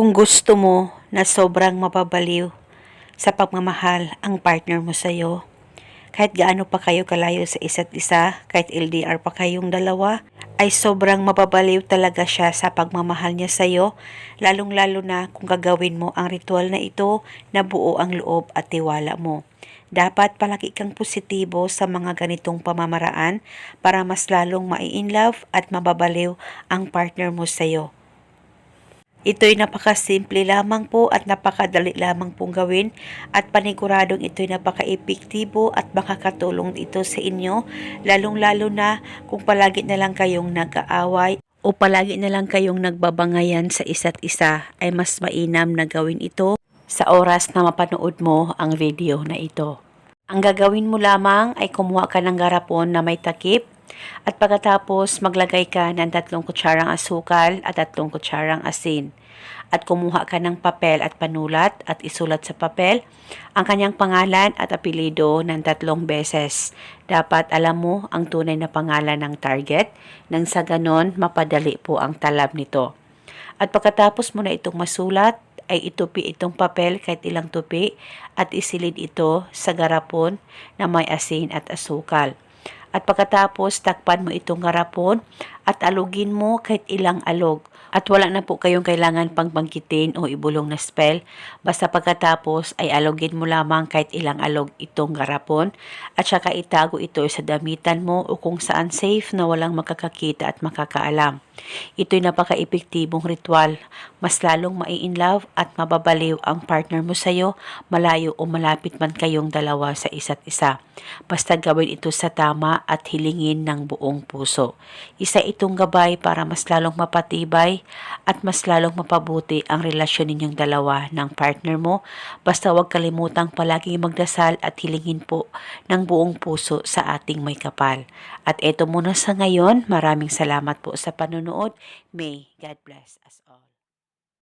Kung gusto mo na sobrang mapabaliw sa pagmamahal ang partner mo sa'yo, kahit gaano pa kayo kalayo sa isa't isa, kahit LDR pa kayong dalawa, ay sobrang mapabaliw talaga siya sa pagmamahal niya sa'yo, lalong-lalo na kung gagawin mo ang ritual na ito na buo ang loob at tiwala mo. Dapat palagi kang positibo sa mga ganitong pamamaraan para mas lalong mai-inlove at mababaliw ang partner mo sa'yo. Ito'y napakasimple lamang po at napakadali lamang pong gawin at paniguradong ito'y napaka-epektibo at makakatulong ito sa inyo lalong-lalo na kung palagi na lang kayong nag-aaway o palagi na lang kayong nagbabangayan sa isa't isa ay mas mainam na gawin ito sa oras na mapanood mo ang video na ito. Ang gagawin mo lamang ay kumuha ka ng garapon na may takip at pagkatapos maglagay ka ng tatlong kutsarang asukal at tatlong kutsarang asin. At kumuha ka ng papel at panulat at isulat sa papel ang kanyang pangalan at apelido ng tatlong beses. Dapat alam mo ang tunay na pangalan ng target nang sa ganon mapadali po ang talab nito. At pagkatapos mo na itong masulat, ay itupi itong papel kahit ilang tupi at isilid ito sa garapon na may asin at asukal. At pagkatapos takpan mo itong garapon at alugin mo kahit ilang alog. At wala na po kayong kailangan pang bangkitin o ibulong na spell. Basta pagkatapos ay alugin mo lamang kahit ilang alog itong garapon. At saka itago ito sa damitan mo o kung saan safe na walang makakakita at makakaalam. Ito'y napaka-epektibong ritual. Mas lalong mai-inlove at mababaliw ang partner mo sa'yo, malayo o malapit man kayong dalawa sa isa't isa. Basta gawin ito sa tama at hilingin ng buong puso. Isa itong gabay para mas lalong mapatibay at mas lalong mapabuti ang relasyon ninyong dalawa ng partner mo. Basta huwag kalimutang palaging magdasal at hilingin po ng buong puso sa ating may kapal. At eto muna sa ngayon, maraming salamat po sa panonood. May God bless us all.